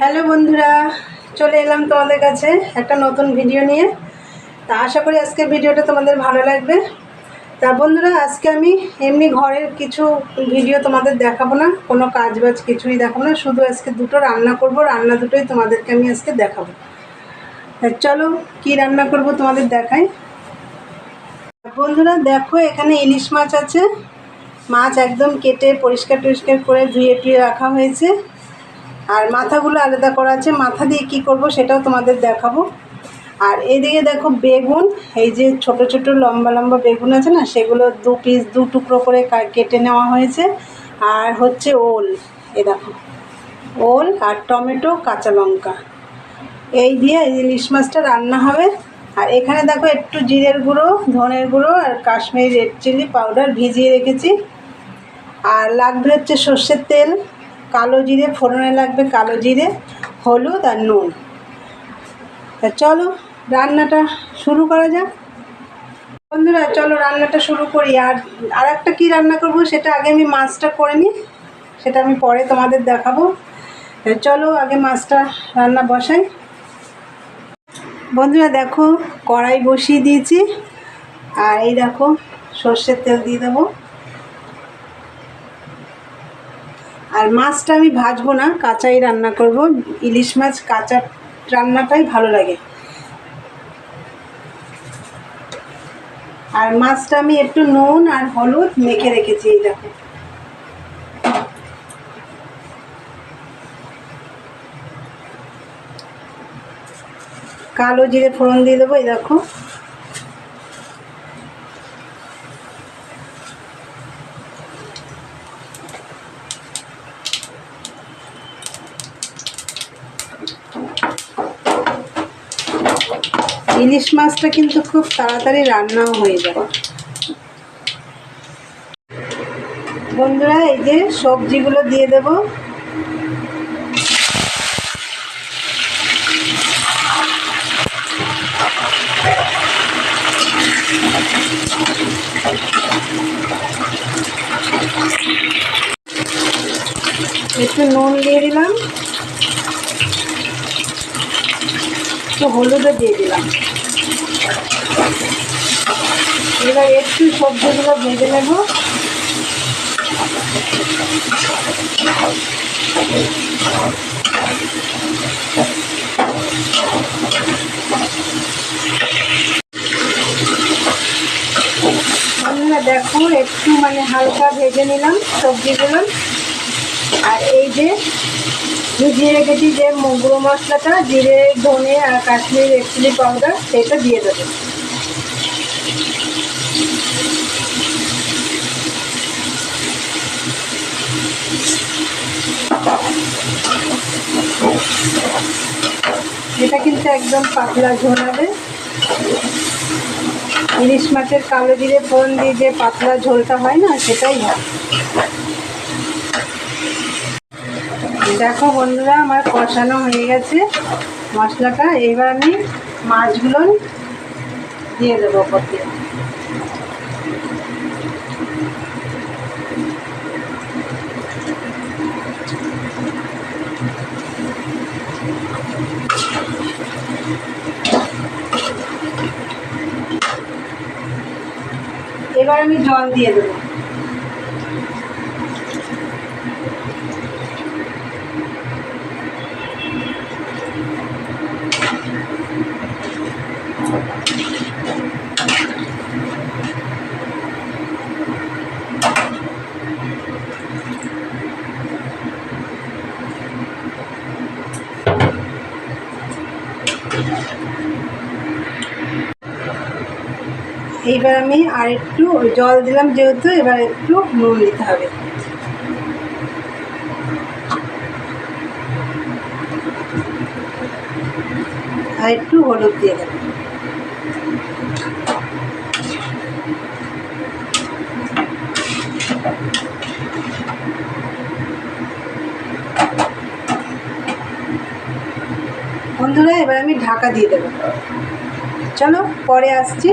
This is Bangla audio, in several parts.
হ্যালো বন্ধুরা, চলে এলাম তোমাদের কাছে একটা নতুন ভিডিও নিয়ে। তা আশা করি আজকের ভিডিওটা তোমাদের ভালো লাগবে। তা বন্ধুরা, আজকে আমি এমনি ঘরের কিছু ভিডিও তোমাদের দেখাবো না, কোনো কাজ বাজ কিছুই দেখাবো না, শুধু আজকে দুটো রান্না করব, রান্না দুটোই তোমাদেরকে আমি আজকে দেখাবো। চলো, কি রান্না করব তোমাদের দেখাই। বন্ধুরা, দেখো এখানে ইলিশ মাছ আছে। মাছ একদম কেটে পরিষ্কার টরিষ্কার করে ধুয়ে টুয়ে রাখা হয়েছে। আর মাথাগুলো আলাদা করা আছে। মাথা দিয়ে কি করব সেটাও তোমাদের দেখাবো। আর এদিকে দেখো বেগুন, এই যে ছোট ছোট লম্বা লম্বা বেগুন আছে না, সেগুলো দু পিস দু টুকরো করে কেটে নেওয়া হয়েছে। আর হচ্ছে ওল, এ দেখো। ওল আর টমেটো, কাঁচা লঙ্কা। এই দিয়ে এই ইলিশ মাছটা রান্না হবে। আর এখানে দেখো একটু জিরের গুঁড়ো, ধনের গুঁড়ো আর কাশ্মীরি রেড চিলি পাউডার ভিজিয়ে রেখেছি। আর লাগবে হচ্ছে সর্ষের তেল। কালো জিরে, ফোড়নে লাগবে কালো জিরে, হলুদ আর নুন। তা চলো রান্নাটা শুরু করা যাক। বন্ধুরা, চলো রান্নাটা শুরু করি। আর আর একটা কী রান্না করব সেটা আগে আমি মাছটা করে নিই, সেটা আমি পরে তোমাদের দেখাবো। চলো আগে মাছটা রান্না বসাই। বন্ধুরা, দেখো কড়াই বসিয়ে দিয়েছি। আর এই দেখো সর্ষের তেল দিয়ে দেবো। আর মাছটা আমি ভাজবো না, কাঁচাই রান্না করব। ইলিশ মাছ, কাঁচা রান্নাটাই ভালো লাগে। আর মাছটা আমি একটু নুন আর হলুদ মেখে রেখেছি, এই দেখো। কালো জিরে ফোড়ন দিয়ে দেবো, এই দেখো। ইলিশ মাছটা কিন্তু খুব তাড়াতাড়ি রান্নাও হয়ে যায় বন্ধুরা, এই যে সবজিগুলো দিয়ে দেব। একটু নুন দিয়ে দিলাম। একটু হলুদও দিয়ে দিলাম। এবার একটু সবজিগুলো ভেজে নেব। দেখো, একটু মানে হালকা ভেজে নিলাম সবজিগুলো। আর এই যে ভিজিয়ে রেখেছি যে গুঁড়ো মশলাটা, জিরে, ধনে আর কাশ্মীর রেড চিলি পাউডার, সেটা দিয়ে দেবো। এটা কিন্তু একদম পাতলা ঝোল হবে। ইলিশ মাছের কালো জিরে ফোড়ন দিয়ে যে পাতলা ঝোলটা হয় না, সেটাই হয়। দেখো বন্ধুরা, আমার কষানো হয়ে গেছে মশলাটা। এবার আমি মাছগুলো দিয়ে দেবো দিয়ে। এবার আমি জল দিয়ে দেবো। এইবার আমি আর একটু জল দিলাম যেহেতু, এবার একটু নুন দিতে হবে। আর একটু হলুদ দিয়ে দেবো। বন্ধুরা, এবার আমি ঢাকা দিয়ে দেবো। চলো, পরে আসছি।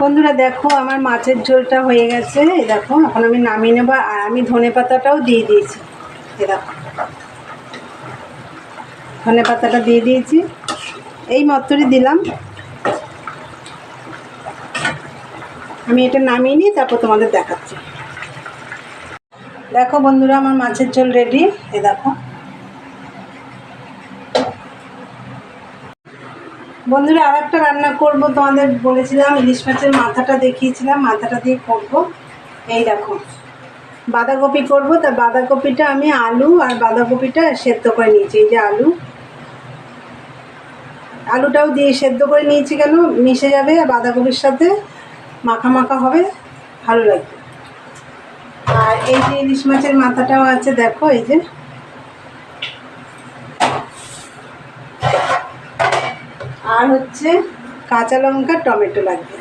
বন্ধুরা, দেখো আমার মাছের ঝোলটা হয়ে গেছে। এই দেখো, এখন আমি নামিয়ে নেব আর আমি ধনে পাতাটাও দিয়ে দিয়েছি। এ দেখো, ধনে পাতাটা দিয়ে দিয়েছি। এই মত্তরই দিলাম। আমি এটা নামিয়ে নিই তারপর তোমাদের দেখাচ্ছি। দেখো বন্ধুরা, আমার মাছের ঝোল রেডি। এ দেখো বন্ধুরা আর একটা রান্না করব। তোমাদের বলেছিলাম, ইলিশ মাছের মাথাটা দেখিয়েছিলাম, মাথাটা দিয়ে করব। এই দেখো, বাঁধাকপি করব। তা বাঁধাকপিটা আমি আলু আর বাঁধাকপিটা সেদ্ধ করে নিয়েছি, এই যে আলু। আলুটাও দিয়ে সেদ্ধ করে নিয়েছি কেন? মিশে যাবে আর বাঁধাকপির সাথে মাখা মাখা হবে, ভালো লাগবে। আর এই যে ইলিশ মাছের মাথাটাও আছে, দেখো, এই যে। আর হচ্ছে কাঁচা লঙ্কা, টমেটো লাগবে।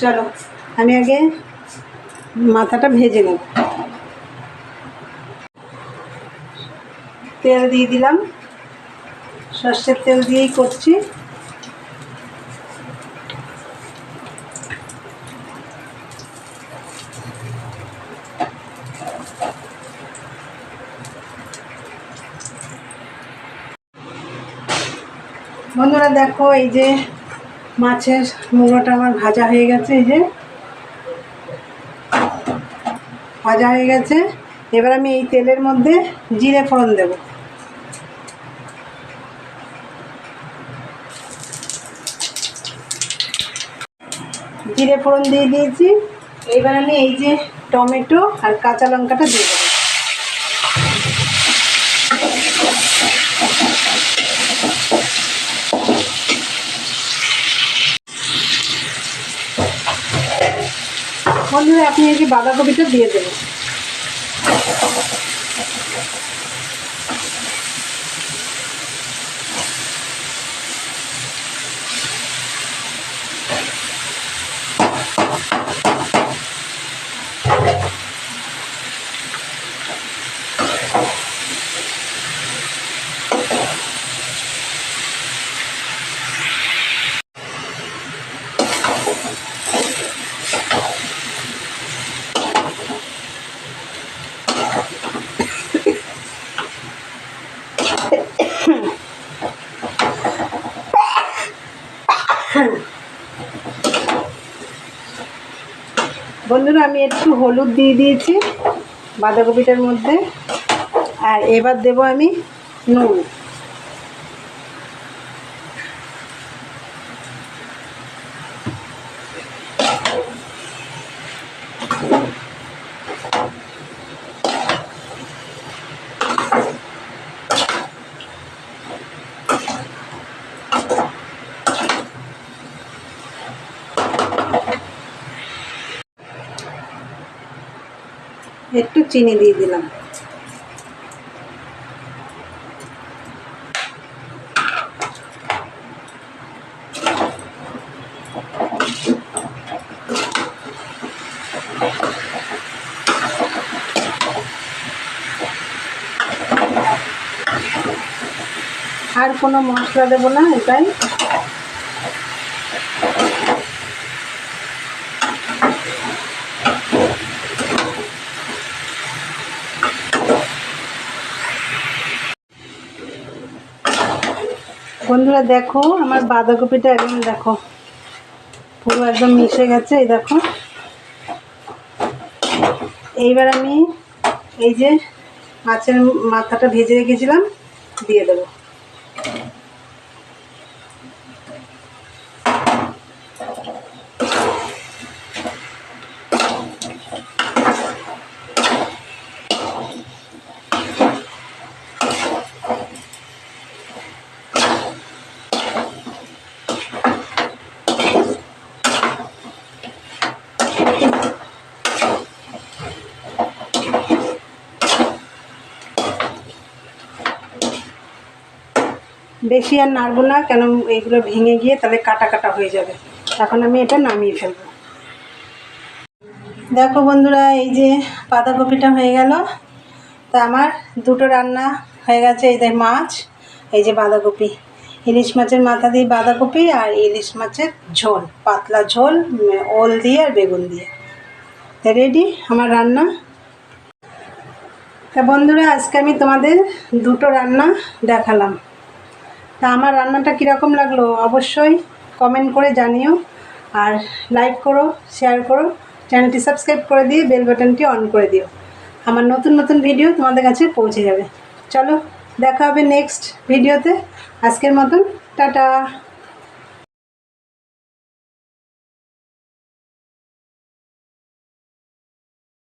চলো, আমি আগে মাথাটা ভেজে নেব। তেল দিয়ে দিলাম। সর্ষের তেল দিয়েই করছি। বন্ধুরা দেখো, এই যে মাছের মুড়োটা আমার ভাজা হয়ে গেছে, এই যে। ভাজা হয়ে গেছে। এবার আমি এই তেলের মধ্যে জিরে ফোড়ন দেব। জিরে ফোড়ন দিয়ে দিয়েছি। এবার আমি এই যে টমেটো আর কাঁচা লঙ্কাটা দিয়ে বন্ধুরা আপনি এই যে বাঁধাকপিটা দিয়ে দেবেন। বন্ধুরা আমি একটু হলুদ দিয়ে দিয়েছি বাঁধাকপিটার মধ্যে। আর এবার দেব আমি নুন। একটু চিনি দিয়ে দিলাম। আর কোনো মশলা দেবো না এটাই? বন্ধুরা দেখো, আমার বাঁধাকপিটা একদম দেখো, পুরো একদম মিশে গেছে, এই দেখো। এইবার আমি এই যে মাছের মাথাটা ভেজে রেখেছিলাম, দিয়ে দেবো। বেশি আর নাড়বো না, কেন এইগুলো ভেঙে গিয়ে তাহলে কাটা কাটা হয়ে যাবে। এখন আমি এটা নামিয়ে ফেলব। দেখো বন্ধুরা, এই যে বাঁধাকপিটা হয়ে গেল। তা আমার দুটো রান্না হয়ে গেছে, এই দেখ মাছ, এই যে বাঁধাকপি। ইলিশ মাছের মাথা দিয়ে বাঁধাকপি আর ইলিশ মাছের ঝোল, পাতলা ঝোল, ওল দিয়ে আর বেগুন দিয়ে। রেডি আমার রান্না? তা বন্ধুরা, আজকে আমি তোমাদের দুটো রান্না দেখালাম। তা আমার রান্নাটা কীরকম লাগল অবশ্যই কমেন্ট করে জানিও। আর লাইক করো শেয়ার করো চ্যানেলটি সাবস্ক্রাইব করে দিয়ে বেল বাটনটি অন করে দিও। আমার নতুন নতুন ভিডিও তোমাদের কাছে পৌঁছে যাবে। চলো, দেখা হবে নেক্সট ভিডিওতে আজকের মতন, টাটা।